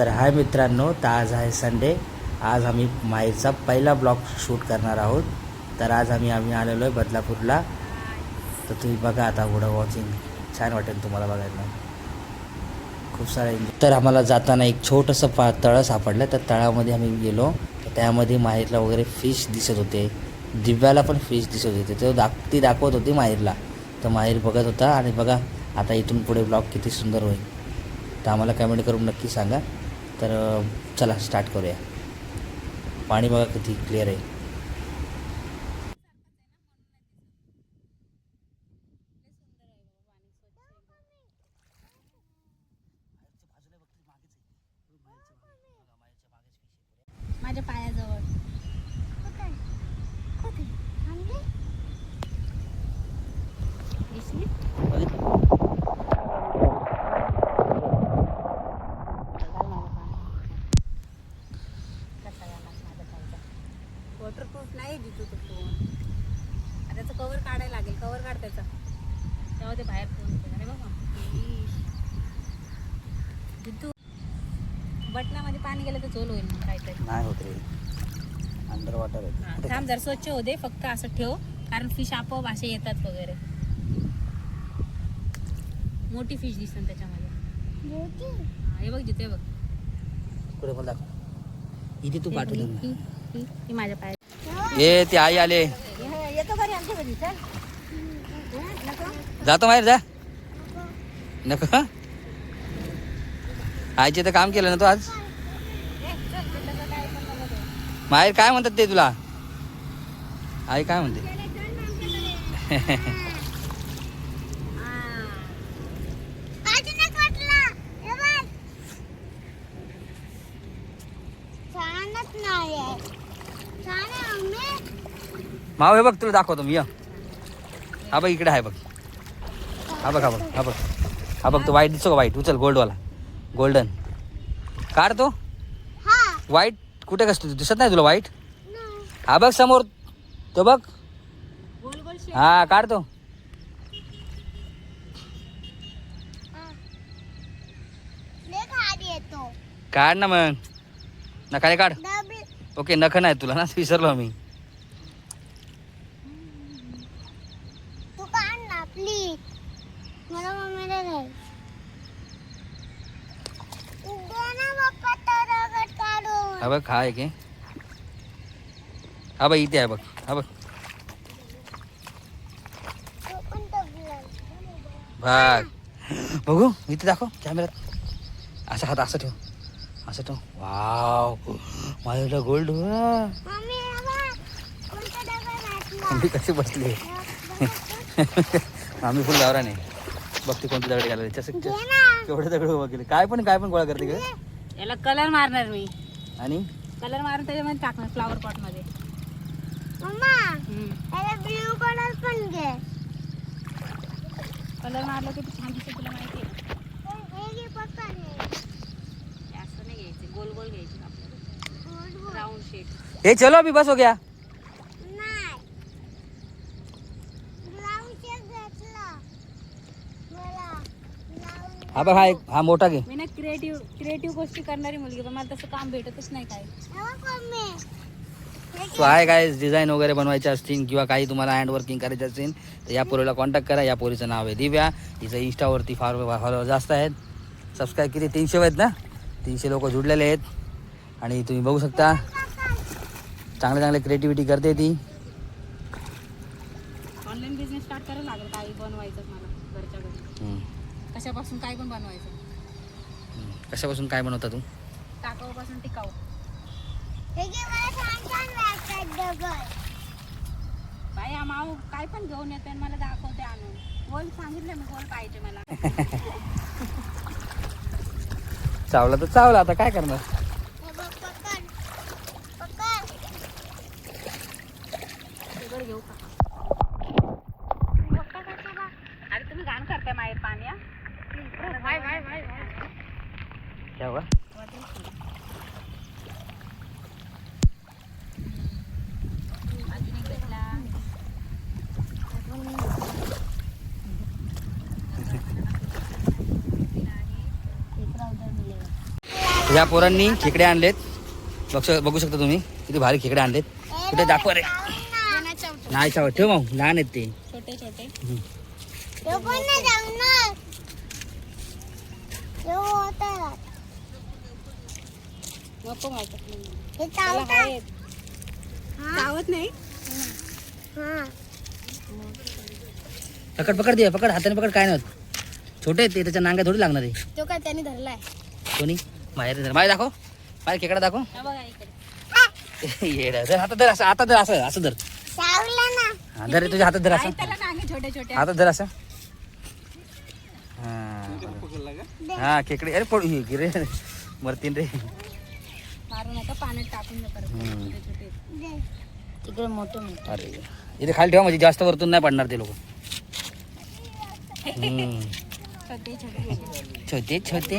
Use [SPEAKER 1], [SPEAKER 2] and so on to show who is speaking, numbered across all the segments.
[SPEAKER 1] तर हाय मित्रांनो तर आज आहे संडे आज आम्ही माहेरचा पहिला ब्लॉग शूट करणार आहोत. तर आज आम्ही आम्ही आलेलो आहे बदलापूरला. तर तुम्ही बघा आता पुढं वॉचिंग छान वाटेल तुम्हाला बघायला. खूप सारा एन्जॉय तर आम्हाला जाताना एक छोटंसं पा तळं सापडलं. तर तळामध्ये आम्ही गेलो. तर त्यामध्ये माहेरला वगैरे फिश दिसत होते. दिव्याला पण फिश दिसत होते. तो दाख ती दाखवत होती माहेरला. तर माहेर बघत होता. आणि बघा आता इथून पुढे ब्लॉग किती सुंदर होईल. तर आम्हाला कमेंट करून नक्की सांगा. तर चला स्टार्ट करूया. पाणी बघा किती क्लिअर आहे
[SPEAKER 2] माझ्या पायाजवळ दिसली? घाल मला पाण्यात. कसा झाला माझा पायचा. वॉटरप्रूफ नाही जितू तो फोन आता त्याचं कवर काढायला लागेल कवर काढ त्याचा तेव्हा ते बाहेर फोन येते अरे बाबा जितू बटनामध्ये पाणी गेलं तर चोल होईल मग काहीतरी.
[SPEAKER 1] नाही होत रे. अंडर वॉटर
[SPEAKER 2] हा,
[SPEAKER 1] आहे
[SPEAKER 2] थांब जर स्वच्छ होऊ दे फक्त असं ठेव कारण फिश आपोआप असे येतात वगैरे. मोठी फिश दिसतात त्याच्यामध्ये. हा, हे बघ जिथे बघ.
[SPEAKER 1] पुढे पण दाखव. इथे तू पाठवलं
[SPEAKER 2] ही- ही- ही माझ्या पाय
[SPEAKER 1] ए ते आई आले.
[SPEAKER 2] येतो घरी आमच्या घरी चल.
[SPEAKER 1] जातो माहेर जा. नको आईचे तर काम केलं ना तू आज? माहेर काय म्हणतात ते तुला? आई काय म्हणते? माव हे बघ तुला दाखवतो मी हा बघ इकडे आहे बघ. हा बघ हा बघ हा बघ. हा बघ तो वाईट दिसतो का वाईट? उचल गोल्डवाला. गोल्डन. काढ तो. व्हाईट कुठे कसतो तू दिसत नाही तुला व्हाईट
[SPEAKER 3] नाही
[SPEAKER 1] हा बघ समोर. तो बघ. हा काढ तो.
[SPEAKER 3] लय खाली येतो
[SPEAKER 1] काढ ना मग. नखाने काढ. ओके नख नाही तुला ना विसरलो मी
[SPEAKER 3] तू काढ ना प्लीज मला मम्मीला घ्याय दे ना पप्पा तो रगत काढून
[SPEAKER 1] हा बघ हा एक आहे. हा बघ इथे आहे बघ हा बघ.
[SPEAKER 3] तो
[SPEAKER 1] भाग. बघू इथे दाखव कॅमेऱ्यात असं हात असं ठेव. असं ठेव. वाव माझ्या गोल्ड
[SPEAKER 3] हे. बघ. कोणता
[SPEAKER 1] मी कशी बसली? आम्ही फुल गावराने बघते कोणते दगड घालायला त्याचं
[SPEAKER 3] घे ना.
[SPEAKER 1] केवढे दगड उभा केले. काय पण काय पण गोळा करते का
[SPEAKER 2] याला कलर मारणार मी.
[SPEAKER 1] आणि?
[SPEAKER 2] कलर मारून त्याच्यामध्ये टाकणार फ्लावर पॉटमध्ये.
[SPEAKER 3] मम्मा ब्ल्यू कलर पण घे.
[SPEAKER 2] कलर मारलं की छान दिसते तुला माहिती आहे
[SPEAKER 3] हे हे.
[SPEAKER 2] हे असं नाही घ्यायचे गोल गोल घ्यायचे आपल्याला.
[SPEAKER 3] गोड गोड.
[SPEAKER 2] राऊंड शेप
[SPEAKER 1] हे चलो अभी बस हो गया
[SPEAKER 3] नाही ब्राऊन शेप घेतला मला ब्राऊन
[SPEAKER 1] हा बघ हा एक हा मोठा घे.
[SPEAKER 2] मी ना क्रिएटिव्ह क्रिएटिव्ह गोष्टी करणारी मुलगी पण मला तसं काम भेटतच नाही काय
[SPEAKER 1] सो आहे काय डिझाईन वगैरे बनवायचे असतील किंवा काही तुम्हाला हँड वर्किंग करायचे असतील तर या पोरीला कॉन्टॅक्ट करा. या पोरीचं नाव आहे दिव्या. हिचं इंस्टावरती फार फॉलोअर जास्त आहेत. सबस्क्राईब किती? तीनशे आहेत ना? तीनशे लोक जुडलेले आहेत. आणि तुम्ही बघू शकता चांगले चांगले क्रिएटिव्हिटी करते ती.
[SPEAKER 2] ऑनलाईन बिझनेस स्टार्ट करायला लागेल काही बनवायचं मला घरच्या घरी. कशापासून काय पण बनवायचं.
[SPEAKER 1] कशापासून काय बनवता तू?
[SPEAKER 2] टाकाऊपासून टिकाऊ.
[SPEAKER 3] हे घे मला छान छान वाटतात दगड?
[SPEAKER 2] बाई हा माऊ काय पण घेऊन येते आणि मला दाखवते आणून. गोल सांगितलं मी गोल पाहिजे मला.
[SPEAKER 1] चावला तर चावला आता काय करणार?
[SPEAKER 3] हे बघ पकड पकड.
[SPEAKER 2] सगळं घेऊ का
[SPEAKER 3] पकड कशाला
[SPEAKER 2] अरे तुम्ही घाण करताय माहेर पाणी हा? वाय, वाय, वाय, वाय.
[SPEAKER 1] ठेव का
[SPEAKER 2] अजून एक भेटला
[SPEAKER 3] हे
[SPEAKER 1] ह्या पोरांनी खेकडे आणलेत. बघ बघू शकता तुम्ही किती भारी खेकडे आणलेत. कुठे दाखवा रे. नाही चावत. ठेव मग लहान आहेत ते.
[SPEAKER 2] छोटे छोटे.
[SPEAKER 3] हे.
[SPEAKER 2] चावत नाही?
[SPEAKER 3] हा.
[SPEAKER 1] पकड पकड दे पकड. हाताने पकड काय नाही होत. छोटे आहेत ते त्याच्या नांग्या थोडी लागणार आहे.
[SPEAKER 2] तो काय त्याने धरलाय?
[SPEAKER 1] कोणी? बाहेर बाहेर दाखव. बाहेर खेकडा दाखव.
[SPEAKER 2] हा बघा इकडे.
[SPEAKER 1] येडा धर हातात धर असं आता धर असं असं धर. हा धर रे, तुझ्या हातात धर असं.
[SPEAKER 2] त्याला नांगे छोटे छोटे
[SPEAKER 1] हातात धर असं. हा. हा खेकडे. अरे पडू हे रे मरतीन रे.
[SPEAKER 2] मारू नका पाण्यात टाकून द्या परत.
[SPEAKER 1] हम्म.
[SPEAKER 2] छोटे छोटे. तिकडे मोठे मोठे.
[SPEAKER 1] अरे इथे खाली ठेवा म्हणजे जास्त वरतून नाही पडणार ते लोक.
[SPEAKER 2] छोटे छोटे.
[SPEAKER 1] छोटे छोटे.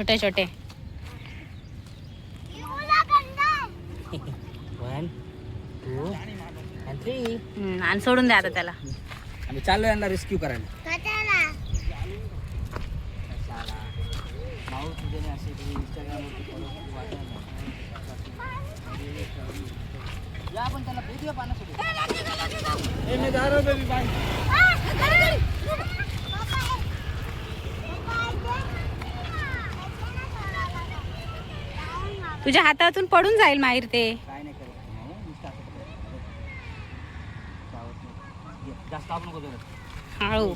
[SPEAKER 2] छोटे छोटे
[SPEAKER 1] वन टू अँड थ्री
[SPEAKER 2] आणि सोडून द्या आता त्याला.
[SPEAKER 1] आम्ही चाललो यांना रेस्क्यू करायला. या आपण त्याला भेटूया पाण्यासोबत
[SPEAKER 2] तुझ्या हातातून पडून जाईल माहीर ते. हळू.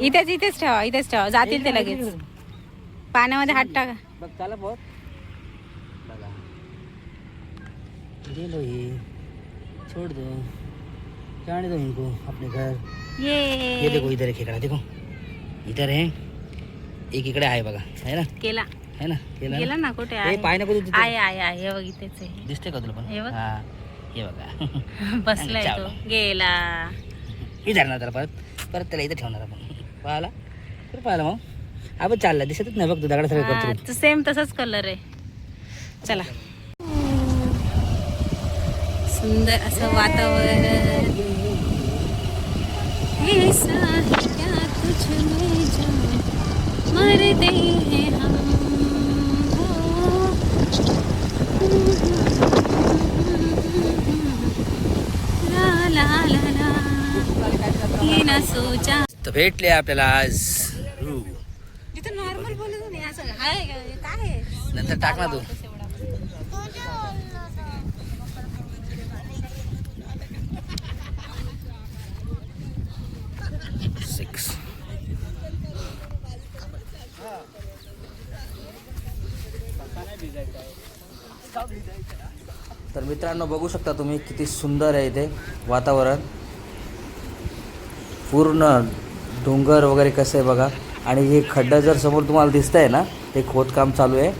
[SPEAKER 2] इथेच इथेच ठेवा इथेच ठेवा जातील ते लगेच पाण्यामध्ये हात टाका
[SPEAKER 1] छोड़ दो जाने दो इनको अपने घर ये देखो
[SPEAKER 2] ये
[SPEAKER 1] इधर है खेकड़ा देखो इधर है एक इकडे आहे बघा है ना
[SPEAKER 2] गेला
[SPEAKER 1] है ना? केला
[SPEAKER 2] गेला
[SPEAKER 1] ना
[SPEAKER 2] कुठे?
[SPEAKER 1] हे
[SPEAKER 2] आहे
[SPEAKER 1] पाय नको तिथे.
[SPEAKER 2] आहे आहे आहे. हे बघ इथेच आहे.
[SPEAKER 1] दिसते का तुला पण?
[SPEAKER 2] हे बघ.
[SPEAKER 1] हा. हे बघा.
[SPEAKER 2] बसलाय तो. गेला.
[SPEAKER 1] इधर ना त्याला परत. परत त्याला इथे ठेवणार आपण. पाहिला? कुठं पाहिला मग? आपण चालला. दिसतच नाही बघ तू दगडा सगळं करतो.
[SPEAKER 2] सेम तसाच कलर आहे. चला. सुंदर असं वातावरण. हे जो मरते हैं हम ला ला ला ला ये ना सोचा
[SPEAKER 1] तर भेटले आपल्याला आज.
[SPEAKER 2] जिथं नॉर्मल बोलत नाही असं हाय का? काय आहे
[SPEAKER 1] नंतर टाक ना तू सिक्स तर मित्रांनो बघू शकता तुम्ही किती सुंदर आहे इथे वातावरण. पूर्ण डोंगर वगैरे कसं आहे बघा. आणि हे खड्डा जर समोर तुम्हाला दिसत आहे ना ते खोदकाम चालू आहे.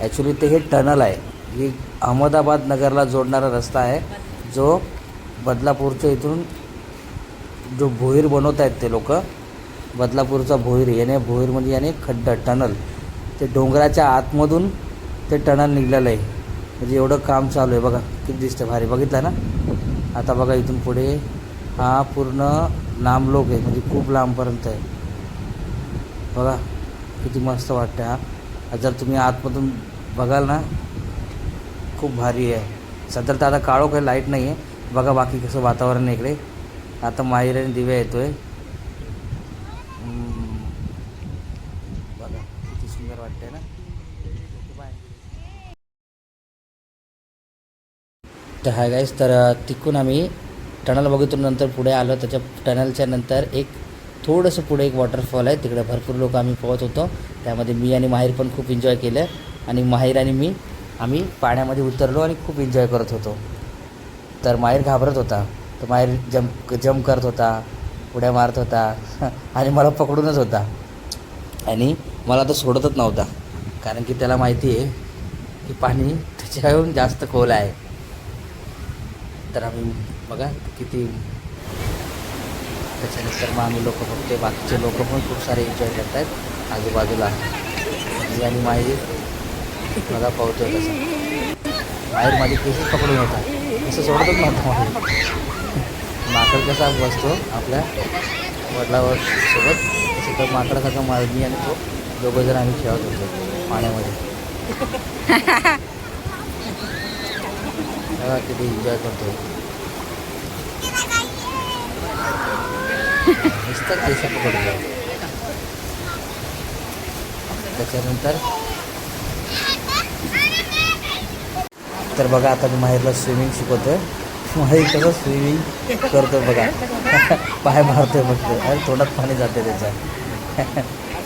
[SPEAKER 1] ॲक्च्युली ते हे टनल आहे. ही अहमदाबाद नगरला जोडणारा रस्ता आहे. जो बदलापूरच्या इथून जो भोईर बनवत आहेत ते लोक बदलापूरचा भोईर याने भोईर म्हणजे याने खड्डा टनल ते डोंगराच्या आतमधून ते टनल निघलेलं आहे. म्हणजे एवढं काम चालू आहे. बघा किती दिसतं भारी. बघितलं ना? आता बघा इथून पुढे हा पूर्ण लांब लोक आहे. म्हणजे खूप लांबपर्यंत आहे. बघा किती मस्त वाटतं हा. जर तुम्ही आतमधून बघाल ना खूप भारी आहे. सध्या तर आता काळो काही लाइट नाही आहे बघा बाकी कसं वातावरण आहे इकडे आता माहिराने दिव्या येतो आहे बघा किती सुंदर वाटतंय ना बाय तर हाय गाईस तर तिकून आम्ही टनल बघितून नंतर पुढे आलो. त्याच्या टनलच्या नंतर एक थोडंसं पुढे एक वॉटरफॉल आहे. तिकडे भरपूर लोक आम्ही पोहत होतो. त्यामध्ये मी आणि माहीर पण खूप एन्जॉय केलं. आणि माहीर आणि मी आम्ही पाण्यामध्ये उतरलो आणि खूप एन्जॉय करत होतो. तर माहीर घाबरत होता. तर माहीर जम्प जम्प करत होता. उड्या मारत होता. आणि मला पकडूनच होता. आणि मला तर सोडतच नव्हता. कारण की त्याला माहिती आहे की पाणी त्याच्याहून जास्त खोल आहे. तर आम्ही बघा किती त्याच्यानंतर मग आम्ही लोक बघते बाकीचे लोक पण खूप सारे एन्जॉय करत आहेत आजूबाजूला. मी आणि माझी बघा पावतो तसं. बाहेर माझे केसेस पकडून होता असं सोडतच नव्हतं माकड कसा बसतो आपल्या वडिलावर सोबत तसं तर माकडासारखा मी आणि तो दोघं जण आम्ही खेळत होतो पाण्यामध्ये. हा किती एन्जॉय करतो नुसतं केस पकडतो त्याच्यानंतर तर बघा आता मी माहेरला स्विमिंग शिकवतोय. माहीर कसं स्विमिंग करतो बघा. पाय मारतोय बघतो अरे तोंडात पाणी जाते त्याच्या.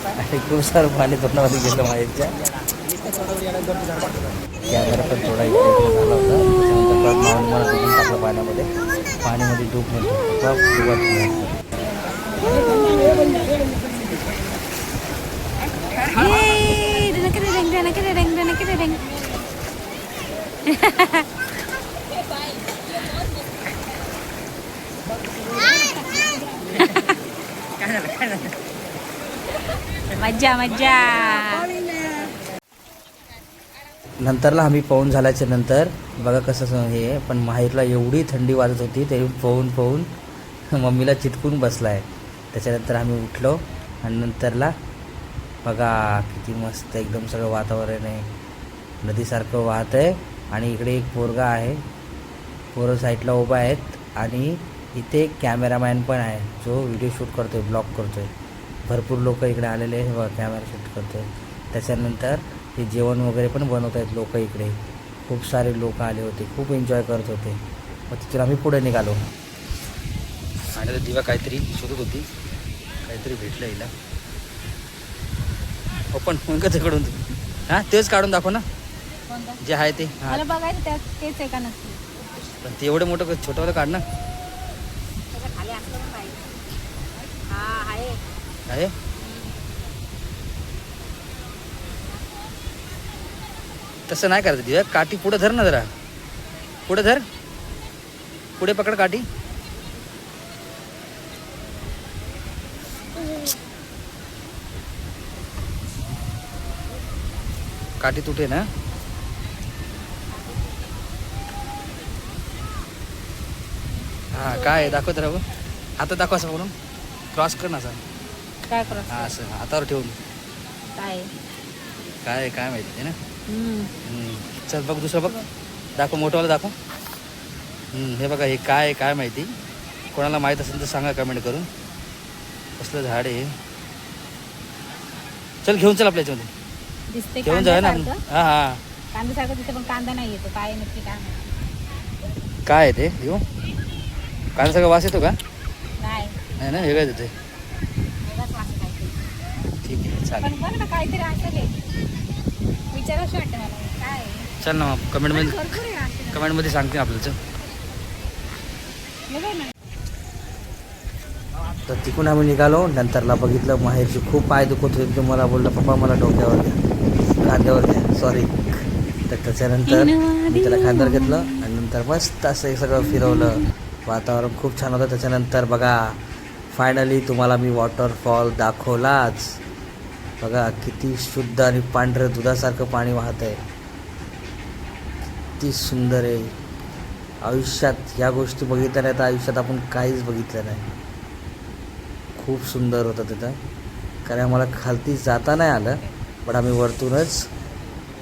[SPEAKER 1] आणि खूप सारं पाणी तोंडामध्ये गेलं माहेरच्या. कॅमेरा पण थोडा इकडे झाला होता. परत माऊली मला डुबून टाकलं पाण्यामध्ये. पाण्यामध्ये डूब.
[SPEAKER 2] मज्जा मज्जा.
[SPEAKER 1] नंतरला आम्ही पाहून झाल्याच्यानंतर बघा कसं हे आहे, पण माहेरला एवढी थंडी वाजत होती तरी पोहून पोहून मम्मीला चिटकून बसला आहे त्याच्यानंतर आम्ही उठलो आणि नंतरला बघा किती मस्त एकदम सगळं वातावरण आहे. नदीसारखं वाहत आहे आणि इकडे एक पोरगा आहे. पोरं साईडला उभा आहेत आणि इथे कॅमेरामॅन पण आहे. जो व्हिडिओ शूट करतोय ब्लॉग करतोय. भरपूर लोक इकडे आलेले आहे कॅमेरा शूट करतोय. त्याच्यानंतर हे जेवण वगैरे पण बनवत आहेत लोक इकडे. खूप सारे लोक आले होते खूप एन्जॉय करत होते. मग तिथून आम्ही पुढे निघालो. आणि दिवा काहीतरी शोधत होती. काहीतरी भेटलं हिला. हो पण मग तिकडून हां तेच काढून दाखव ना. जे आहे ते. हां.
[SPEAKER 2] मला बघायचं त्यात तेच आहे का नक्की?
[SPEAKER 1] पण ते एवढं मोठं छोटंवालं काढ ना.
[SPEAKER 2] हा आहे?
[SPEAKER 1] तसं नाही करायचं दिव्या काठी पुढे धर ना जरा. पुढे धर. पुढे पकड काठी. काठी तुटे ना? हा काय आहे? दाखव तर हातात दाखव असं म्हणून क्रॉस कर ना असं
[SPEAKER 2] काय क्रॉस
[SPEAKER 1] हा असं. हातावर ठेवून.
[SPEAKER 2] काय
[SPEAKER 1] काय काय माहिती ना?
[SPEAKER 2] हम्म.
[SPEAKER 1] चल बघ दुसरं बघ. दाखव मोठंवालं दाखव. हम्म, हे बघा हे काय आहे, काय माहिती? कोणाला माहीत असेल तर सांगा कमेंट करून. कसलं झाड आहे चल घेऊन चल आपल्या याच्यामध्ये.
[SPEAKER 2] दिसते
[SPEAKER 1] घेऊन जाऊया ना. आपण.
[SPEAKER 2] कांद्यासारखं
[SPEAKER 1] हा हा.
[SPEAKER 2] कांद्यासारखं पण कांदा नाही येतो काय आहे नक्की काय माहिती.
[SPEAKER 1] काय आहे ते? घेऊ काय सगळं वास येतो का?
[SPEAKER 2] नाही.
[SPEAKER 1] नाही ना वेगळं येते
[SPEAKER 2] वेगळाच वास आहे काहीतरी
[SPEAKER 1] ठीक आहे चालेल.
[SPEAKER 2] पण बघ ना काहीतरी असेल हे. विचारावंशी वाटतं मला हे. काय आहे?
[SPEAKER 1] चल ना मग कमेंटमध्ये
[SPEAKER 2] भरपूर आहे असे.
[SPEAKER 1] कमेंटमध्ये सांगते आपल्याला चल
[SPEAKER 2] हे बघ ना.
[SPEAKER 1] तर तिकडून आम्ही निघालो नंतरला बघितलं माहेरची खूप पाय दुखत होते तो मला बोलला पप्पा मला डोक्यावर घ्या खांद्यावर घ्या सॉरी तर त्याच्यानंतर मी त्याला खांद्यावर घेतलं आणि नंतर मस्त असं हे सगळं फिरवलं वातावरण खूप छान होतं त्याच्यानंतर बघा फायनली तुम्हाला मी वॉटरफॉल दाखवलाच बघा किती शुद्ध आणि पांढरं दुधासारखं पाणी वाहत आहे. किती सुंदर आहे. आयुष्यात या गोष्टी बघितल्या नाही तर आयुष्यात आपण काहीच बघितलं नाही. खूप सुंदर होतं तिथं. कारण आम्हाला खालती जाता नाही आलं पण आम्ही वरतूनच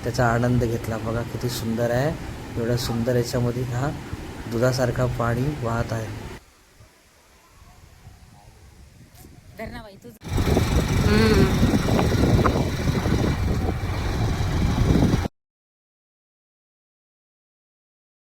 [SPEAKER 1] त्याचा आनंद घेतला. बघा किती सुंदर आहे. एवढ्या सुंदर याच्यामध्ये हा दुधासारखा पाणी वाहत आहे.
[SPEAKER 2] धरणाबाई ना